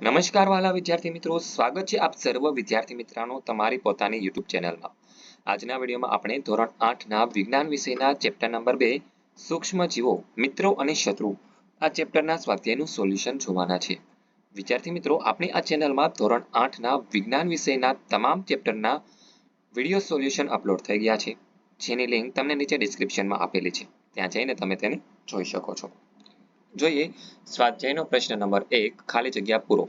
નમસ્કાર વાલા વિદ્યાર્થી મિત્રો, સ્વાગત છે આપ સર્વ વિદ્યાર્થી મિત્રોનો તમારી પોતાની યુટ્યુબ ચેનલમાં. આજના વિડીયોમાં આપણે ધોરણ આઠના વિજ્ઞાન વિષયના ચેપ્ટર નંબર બે સૂક્ષ્મ જીવો મિત્રો અને શત્રુ, આ ચેપ્ટરના સ્વાધ્યાયનું સોલ્યુશન જોવાના છે. વિદ્યાર્થી મિત્રો, આપણે આ ચેનલમાં ધોરણ આઠના વિજ્ઞાન વિષયના તમામ ચેપ્ટરના વીડિયો સોલ્યુશન અપલોડ થઈ ગયા છે. જેની લિંક તમને નીચે ડિસ્ક્રિપ્શનમાં આપેલી છે. ત્યાં જઈને તમે તેને જોઈ શકો છો. જોઈએ, સ્વાધ્યાયનો પ્રશ્ન નંબર એક, ખાલી જગ્યા પૂરો.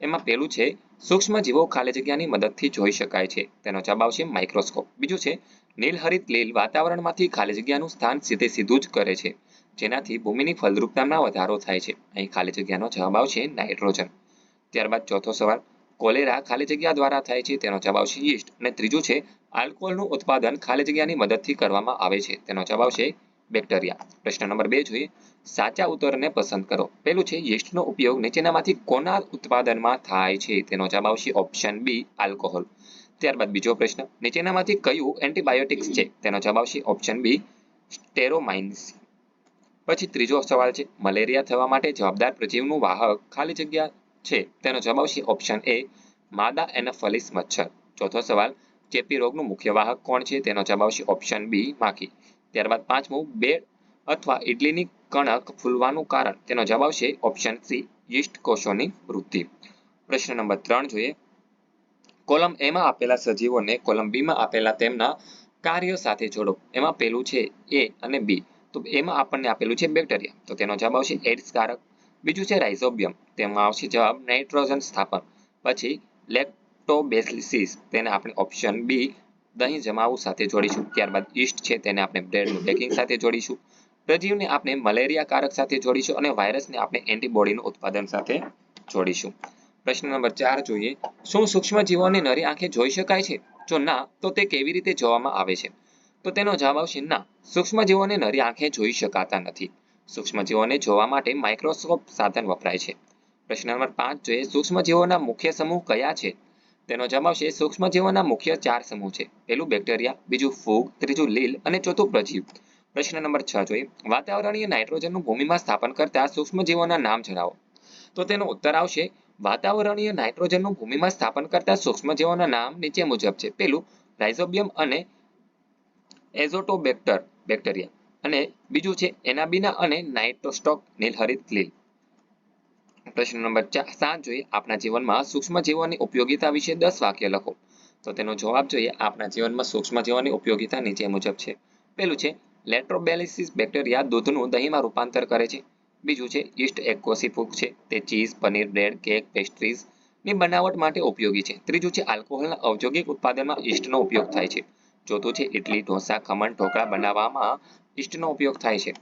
એમાં પહેલું છે સૂક્ષ્મ જીવો ખાલી જગ્યાની મદદથી જોઈ શકાય છે. તેનો જવાબ આવશે માઇક્રોસ્કોપ. બીજું છે, નીલહરિત લીલ વાતાવરણમાંથી ખાલી જગ્યાનું સ્થાન સીધે સીધું જ કરે છે. જેનાથી ભૂમિની ફળદ્રુપતામાં વધારો થાય છે. અહીં ખાલી જગ્યાનો જવાબ આવશે નાઇટ્રોજન. ત્યારબાદ ચોથો સવાલ, કોલેરા ખાલી જગ્યા દ્વારા થાય છે, તેનો જવાબ આવશે યીસ્ટ. અને ત્રીજું છે, આલ્કોહોલનું ઉત્પાદન ખાલી જગ્યાની મદદથી કરવામાં આવે છે. તેનો જવાબ આવશે બેક્ટેરિયા. પ્રશ્ન નંબર બે જોઈએ. સાચા ઉત્તરને પસંદ કરો. પેલું છે, યીસ્ટનો ઉપયોગ નીચેનામાંથી કોના ઉત્પાદનમાં થાય છે. તેનો જવાબ આવશે ઓપ્શન બી, આલ્કોહોલ. ત્યારબાદ બીજો પ્રશ્ન, નીચેનામાંથી કયું એન્ટીબાયોટિક્સ છે? તેનો જવાબ આવશે ઓપ્શન બી, સ્ટેરોમાઇન્સ. પછી ત્રીજો સવાલ છે, મલેરિયા થવા માટે જવાબદાર પ્રજીવનું વાહક ખાલી જગ્યા છે? તેનો જવાબ આવશે ઓપ્શન એ, માદા એનફલિસ મચ્છર. ચોથો સવાલ, ચેપી રોગનું મુખ્ય વાહક કોણ છે? તેનો જવાબ આવશે ઓપ્શન બી, માખી. ત્યારબાદ પાંચમું બે અથવા ઇડલીની કણક ફૂલવાનું કારણ. તેનો જવાબ આવશે ઓપ્શન સી, યીસ્ટ કોષોની વૃદ્ધિ. પ્રશ્ન નંબર ત્રણ જોઈએ. કોલમ એમાં આપેલા સજીવોને કોલમ બીમાં આપેલા તેમના કાર્યો સાથે જોડો. એમાં પેલું છે એ અને બી તો એમાં આપણને આપેલું છે બેક્ટેરિયા. તો તેનો જવાબ આવશે એડ્સ કારક. બીજું છે રાઇઝોબિયમ. તેમાં આવશે જવાબ નાઇટ્રોજન સ્થાપન. પછી લેક્ટોબેસિલિસ તેને આપણે ઓપ્શન બી દહીં જમાવું સાથે જોડીશું. ત્યારબાદ ઈસ્ટ છે તેને આપણે બ્રેડનું બેકિંગ સાથે જોડીશું. પ્રજીવને આપણે મલેરિયા કારક સાથે જોડીશું અને વાયરસને આપણે એન્ટીબોડીનું ઉત્પાદન સાથે જોડીશું. પ્રશ્ન નંબર ચાર જોઈએ. શું સૂક્ષ્મ જીવોને નરી આંખે જોઈ શકાય છે? જો ના, તો તે કેવી રીતે જોવામાં આવે છે? તો તેનો જવાબ આવશે ના. સૂક્ષ્મ જીવોને નરી આંખે જોઈ શકાતા નથી. સૂક્ષ્મ જીવોને જોવા માટે માઇક્રોસ્કોપ સાધન વપરાય છે. પ્રશ્ન નંબર પાંચ જોઈએ. સૂક્ષ્મ જીવોના મુખ્ય સમૂહ કયા છે? તેનો જવાબ છે સૂક્ષ્મ જીવોના મુખ્ય ચાર સમૂહ છે. પહેલું બેક્ટેરિયા, બીજું ફૂગ, ત્રીજું લીલ અને ચોથું પ્રજીવ. પ્રશ્ન નંબર છ જોઈએ. વાતાવરણીય નાઇટ્રોજનનું ભૂમિમાં સ્થાપન કરતા સૂક્ષ્મ જીવોના નામ જણાવો. તો તેનો ઉત્તર આવશે, વાતાવરણીય નાઇટ્રોજનનું ભૂમિમાં સ્થાપન કરતા સૂક્ષ્મ જીવોના નામ નીચે મુજબ છે. પેલું રાઇઝોબિયમ અને એઝોટોબેક્ટર, બેક્ટેરિયા. અને બીજું છે, એનાબિના અને નાઇટ્રોસ્ટોક, નીલહરિત લીલ. પ્રશ્ન નંબર સાત જોઈએ આપણા જીવનમાં સૂક્ષ્મ જીવોની ઉપયોગિતા વિશે દસ વાક્ય લખો. તો તેનો જવાબ જોઈએ આપણા જીવનમાં સૂક્ષ્મ જીવોની ઉપયોગિતા નીચે મુજબ છે. પેલું છે લેટ્રોબેલિસિસ બેક્ટેરિયા દૂધનું દહીંમાં રૂપાંતર કરે છે. બીજું છે ઈસ્ટ એક કોષી છે. તે ચીઝ, પનીર, બ્રેડ, કેક પેસ્ટ્રીઝની બનાવટ માટે ઉપયોગી છે. ત્રીજું છે આલ્કોહોલના ઔદ્યોગિક ઉત્પાદનમાં ઈસ્ટનો ઉપયોગ થાય છે. ચોથું છે ઇડલી ઢોસા, ખમણ, ઢોકળા બનાવવામાં ઈસ્ટનો ઉપયોગ થાય છે.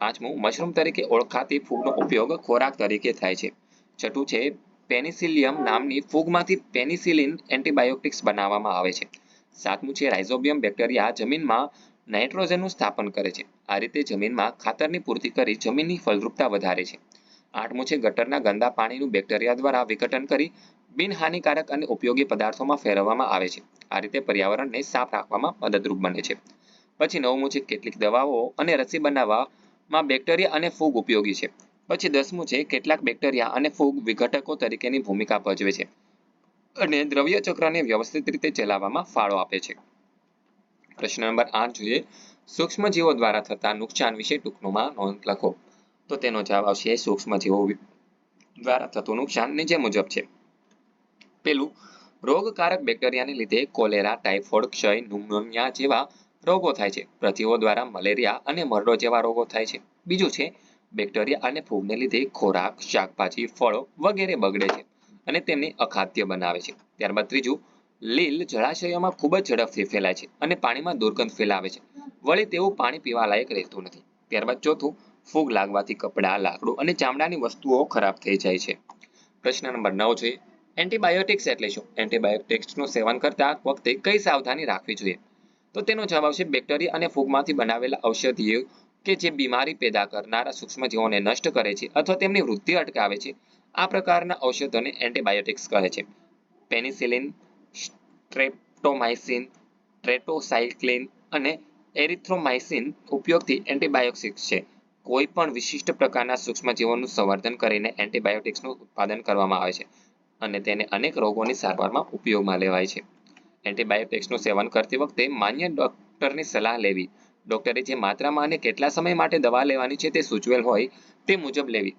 પાંચમું, મશરૂમ તરીકે ઓળખાતી ફૂગનો ઉપયોગ ખોરાક તરીકે થાય છે. છઠ્ઠું છે, પેનિસિલિયમ નામની ફૂગમાંથી પેનિસિલિન એન્ટીબાયોટિક્સ બનાવવામાં આવે છે. સાતમું છે, રાઇઝોબિયમ બેક્ટેરિયા જમીનમાં નાઇટ્રોજનનું સ્થાપન કરે છે. આ રીતે જમીનમાં ખાતરની પૂર્તિ કરી જમીનની ફળદ્રુપતા વધારે છે. આઠમું છે, ગટરના ગંદા પાણીનું બેક્ટેરિયા દ્વારા વિઘટન કરી બિનહાનિકારક અને ઉપયોગી પદાર્થોમાં ફેરવવામાં આવે છે. આ રીતે પર્યાવરણને સાફ રાખવામાં મદદરૂપ બને છે. પછી નવમું છે, કેટલીક દવાઓ અને રસી બનાવવામાં બેક્ટેરિયા અને ફૂગ ઉપયોગી છે. પછી દસમું છે, કેટલાક બેક્ટેરિયા અને ફૂગ વિઘટકો તરીકેની ભૂમિકા ભજવે છે અને દ્રવ્ય ચક્રને વ્યવસ્થિત રીતે ચલાવવામાં ફાળો આપે છે. પ્રશ્ન નંબર આઠ જોઈએ, સૂક્ષ્મજીવો દ્વારા થતા નુકસાન વિશે ટૂંકમાં નોંધ લખો. તો તેનો જવાબ આવશે સૂક્ષ્મ જીવો દ્વારા થતું નુકસાન નીચે મુજબ છે. પેલું, રોગકારક બેક્ટેરિયાને લીધે કોલેરા ટાઇફોઇડ ક્ષય, ન્યુમોનિયા જેવા રોગો થાય છે. પ્રજીવો દ્વારા મલેરિયા અને મરડો જેવા રોગો થાય છે. બીજું છે, બેક્ટેરિયા અને ફૂગને લીધે ખોરાક, શાકભાજી, ફળો વગેરે બગડે છે અને તેમને અખાદ્ય બનાવે છે. ત્યારબાદ ત્રીજું, લીલ જળાશયોમાં ખૂબ જ ઝડપથી ફેલાય છે અને પાણીમાં દુર્ગંધ ફેલાવે છે. વળી તેવું પાણી પીવા લાયક રહેતું નથી. ત્યારબાદ ચોથું, ફૂગ લાગવાથી કપડાં, લાકડું અને ચામડાની વસ્તુઓ ખરાબ થઈ જાય છે. પ્રશ્ન નંબર નવ છે, એન્ટીબાયોટિક્સ એટલે શું? એન્ટીબાયોટિક્સનું સેવન કરતા વખતે કઈ સાવધાની રાખવી જોઈએ? તો તેનો જવાબ આવશે બેક્ટેરિયા અને ફૂગમાંથી બનાવેલા ઔષધિઓ કે જે બીમારી પેદા કરનારા સૂક્ષ્મજીવોને નષ્ટ કરે છે અથવા તેમની વૃદ્ધિ અટકાવે છે. આ પ્રકારના ઔષધોને એન્ટીબાયોટિક્સ કહે છે. પેનિસિલિન, સ્ટ્રેપ્ટોમાઇસિન ટ્રેટોસાઇક્લિન અને એરિથ્રોમાઇસિન ઉપયોગથી એન્ટીબાયોટિક્સ છે. કોઈ પણ વિશિષ્ટ પ્રકારના સૂક્ષ્મજીવોનું સંવર્ધન કરીને એન્ટીબાયોટિક્સનું ઉત્પાદન કરવામાં આવે છે અને તેને અનેક રોગોની સારવારમાં ઉપયોગમાં લેવાય છે. એન્ટીબાયોટિક્સનું સેવન કરતી વખતે માન્ય ડૉક્ટરની સલાહ લેવી. ડૉક્ટરે જે માત્રામાં અને કેટલા સમય માટે દવા લેવાની છે તે સૂચવેલ હોય તે મુજબ લેવી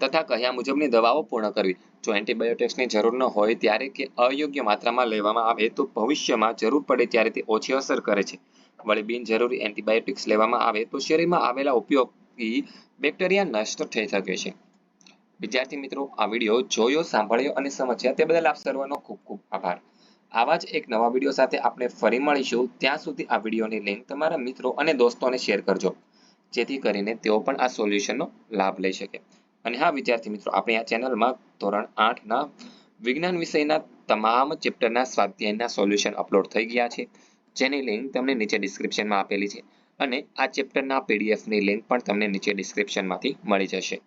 તથા કહ્યા મુજબની દવાઓ પૂર્ણ કરવી. જો એન્ટીબાયોટિક્સની જરૂર ન હોય ત્યારે કે અયોગ્ય માત્રામાં લેવામાં આવે તો ભવિષ્યમાં જરૂર પડે ત્યારે તે ઓછી અસર કરે છે. વળી બિનજરૂરી એન્ટીબાયોટિક્સ લેવામાં આવે તો શરીરમાં આવેલા ઉપયોગી બેક્ટેરિયા નષ્ટ થઈ શકે છે. વિદ્યાર્થી મિત્રો, આ વીડિયો જોયો, સાંભળ્યો અને સમજ્યા તે બદલ આપ સર્વનો ખૂબ ખૂબ આભાર. આવા જ એક નવા વીડિયો સાથે આપણે ફરી મળીશું. ત્યાં સુધી આ વિડીયોની લિંક તમારા મિત્રો અને દોસ્તોને શેર કરજો. જેથી કરીને તેઓ પણ આ સોલ્યુશનનો લાભ લઈ શકે. અને હા, વિદ્યાર્થી મિત્રો, આપણે આ ચેનલમાં ધોરણ આઠના વિજ્ઞાન વિષયના તમામ ચેપ્ટરના સ્વાધ્યાયના સોલ્યુશન અપલોડ થઈ ગયા છે. જેની લિંક તમને નીચે ડિસ્ક્રિપ્શનમાં આપેલી છે. અને આ ચેપ્ટરના પીડીએફની લિંક પણ તમને નીચે ડિસ્ક્રિપ્શનમાંથી મળી જશે.